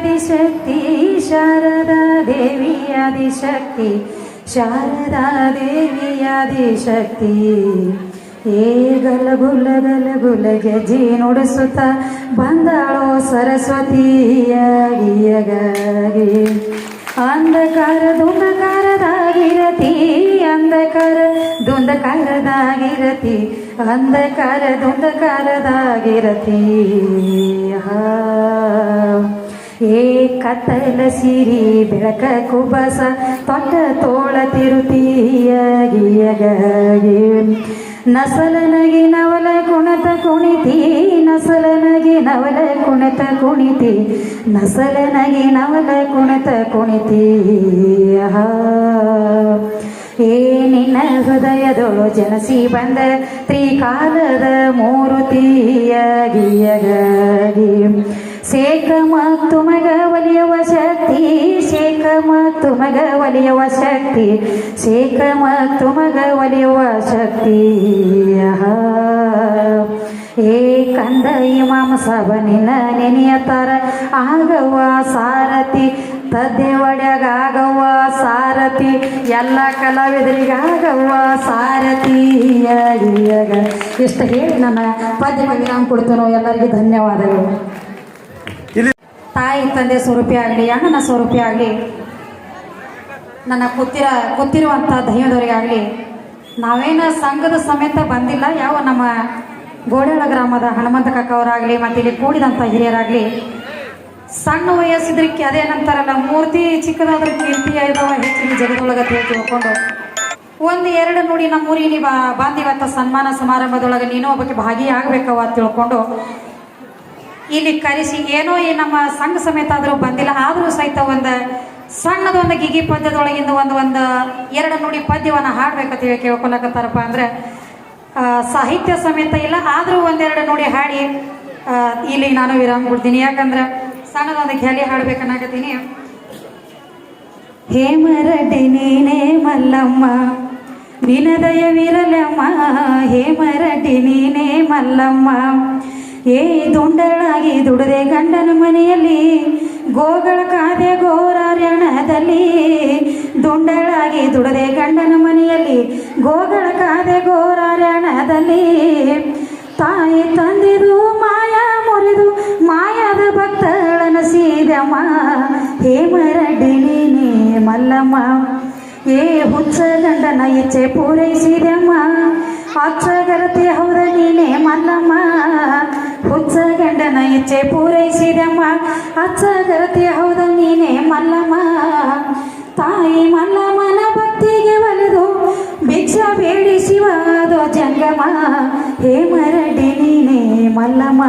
ಆದಿಶಕ್ತಿ ಶಾರದಾ ದೇವಿ ಆದಿಶಕ್ತಿ ಶಾರದಾ ದೇವಿ ಆದಿಶಕ್ತಿ ಏ ಗಲಗುಲ ಗಲಗುಲ ಗೆಜಿ ನುಡಿಸುತ್ತ ಬಂದಾಳೋ ಸರಸ್ವತಿಯಾಗಿಯಗಾಗಿ. ಅಂಧಕಾರ ದುಂದಕಾರದಾಗಿರತಿ ಅಂಧಕಾರ ದುಂದಕಾರದಾಗಿರತಿ ಅಂಧಕಾರ ದುಂದಕಾರದಾಗಿರತಿ ಹಾ. ಏ ಕತ್ತಲ ಸಿರಿ ಬೆಳಕ ಕುಬಸ, ತೊಟ್ಟ ತೋಳ ತಿರುತಿಯಾಗಿಯಗಾಗಿ. ನಸಲನಗಿ ನವಲ ಕುಣತ ಕುಣಿತಿ, ನಸಲನಗಿ ನವಲ ಕುಣತ ಕುಣಿತಿ, ನಸಲನಗಿ ನವಲ ಕುಣತ ಕುಣಿತಿ. ಏ ನಿನ್ನ ಹೃದಯದೊಳು ಜನಸಿ ಬಂದ ತ್ರಿಕಾಲದ ಮೂರುತಿಯಾಗಿಯಗಾಗಿ. ಶೇಖ ಮತ್ತು ಮಗ ಒಲಿಯುವ ಶಕ್ತಿ ಶೇಖ ಮತ್ತು ಮಗ ಒಲಿಯುವ ಶಕ್ತಿ ಶೇಖ ಮತ್ತು ಮಗ ಒಲಿಯುವ ಶಕ್ತಿ. ಏ ಕಂದ ಇಮಾಮ ಸಬನಿನ ನಿನ್ನ ನೆನೆಯತಾರ ಆಗವ್ವ ಸಾರಥಿ ತದ್ದೆ ಒಡೆಗಾಗವ್ವ ಸಾರಥಿ, ಎಲ್ಲ ಕಲಾವಿದರಿಗಾಗವ್ವ ಸಾರತಿ ಇಷ್ಟ ಹೇಳಿ ನನ್ನ ಪದ್ಯ ಬಗ್ಗೆ ನಾನು ಕೊಡ್ತೇನೋ ಎಲ್ಲರಿಗೂ ಧನ್ಯವಾದಗಳು. ಇಲ್ಲಿ ತಾಯಿ ತಂದೆ ಸ್ವರೂಪಿ ಆಗಲಿ, ಅಣ್ಣನ ಸ್ವರೂಪಿ ಆಗಲಿ, ನನ್ನ ಕೂತಿರ ಕೂತಿರುವಂಥ ದೈವದವರಿಗಾಗಲಿ ನಾವೇನು ಸಂಘದ ಸಮೇತ ಬಂದಿಲ್ಲ. ಯಾವ ನಮ್ಮ ಗೋಡೆಳ ಗ್ರಾಮದ ಹನುಮಂತ ಕಕ್ಕವರಾಗಲಿ ಮತ್ತು ಇಲ್ಲಿ ಕೂಡಿದಂಥ ಹಿರಿಯರಾಗಲಿ, ಸಣ್ಣ ವಯಸ್ಸಿದ್ರಕ್ಕೆ ಅದೇನಂತಾರಲ್ಲ ಮೂರ್ತಿ ಚಿಕ್ಕದಾದ್ರೆ ಕೀರ್ತಿ, ಐದವ ಹೆಚ್ಚಿನ ಜಗದೊಳಗೆ ತಿಳ್ಕೊಂಡು ಒಂದು ಎರಡು ನೋಡಿ ನಮ್ಮೂರಿಗೆ ನೀವು ಬಾಂದಿವತ್ತ ಸನ್ಮಾನ ಸಮಾರಂಭದೊಳಗೆ ನೀನು ಒಬ್ಬಕ್ಕೆ ಭಾಗಿಯಾಗಬೇಕವ ತಿಳ್ಕೊಂಡು ಇಲ್ಲಿ ಕರೆಸಿ, ಏನೋ ಈ ನಮ್ಮ ಸಂಘ ಸಮೇತ ಆದರೂ ಬಂದಿಲ್ಲ, ಆದರೂ ಸಹಿತ ಒಂದು ಸಣ್ಣದೊಂದು ಗಿಗಿ ಪದ್ಯದೊಳಗಿಂದ ಒಂದು ಒಂದು ಎರಡು ನುಡಿ ಪದ್ಯವನ್ನು ಹಾಡಬೇಕಂತ ಹೇಳಿ ಕೇಳ್ಕೊಳಕತ್ತಾರಪ್ಪ ಅಂದ್ರೆ ಸಾಹಿತ್ಯ ಸಮೇತ ಇಲ್ಲ, ಆದರೂ ಒಂದೆರಡು ನುಡಿ ಹಾಡಿ ಇಲ್ಲಿ ನಾನು ವಿರಾಮ ಕೊಡ್ತೀನಿ ಯಾಕಂದ್ರೆ ಸಣ್ಣದೊಂದು ಖ್ಯಾಲಿ ಹಾಡ್ಬೇಕನ್ನಾಗತ್ತೀನಿ ಹೇಮರಡ್ಡಿ ನೀನೇ ಮಲ್ಲಮ್ಮ, ನಿನದಯವಿರಲಮ್ಮ ಹೇಮರಡ್ಡಿ ನೀನೇ ಮಲ್ಲಮ್ಮ ಏ ದುಂಡಳಾಗಿ ದುಡದೆ ಗಂಡನ ಮನೆಯಲ್ಲಿ, ಗೋಗಳ ಕಾದೆ ಗೋರಾರ್ಯಣದಲ್ಲಿ. ದುಂಡಳಾಗಿ ದುಡದೆ ಗಂಡನ ಮನೆಯಲ್ಲಿ, ಗೋಗಳ ಕಾದೆ ಗೋರಾರ್ಯಣದಲ್ಲಿ. ತಾಯಿ ತಂದಿದು, ಮಾಯ ಮುರಿದು, ಮಾಯದ ಭಕ್ತಳನ ಸೀದಮ್ಮ ನೀನೆ ಮಲ್ಲಮ್ಮ, ಏ ಹುಚ್ಚ ಗಂಡನ ಇಚ್ಛೆ ಪೂರೈಸಿದಮ್ಮ ಅಕ್ಷಗರತೆ ಹೌದ ನೀನೇ ಮಲ್ಲಮ್ಮ. ಹುಚ್ಚ ಗಂಡನ ಇಚ್ಛೆ ಪೂರೈಸಿದಮ್ಮ ಅಚ್ಚಗರತಿ ಹೌದ ನೀನೇ ಮಲ್ಲಮ್ಮ ತಾಯಿ ಮಲ್ಲಮ್ಮನ ಭಕ್ತಿಗೆ ಒಲಿದು ಭಿಕ್ಷಾ ಬೇಡಿ ಶಿವಾದೋ ಜಂಗಮ ಹೇಮರಡ್ಡಿ ನೀನೇ ಮಲ್ಲಮ್ಮ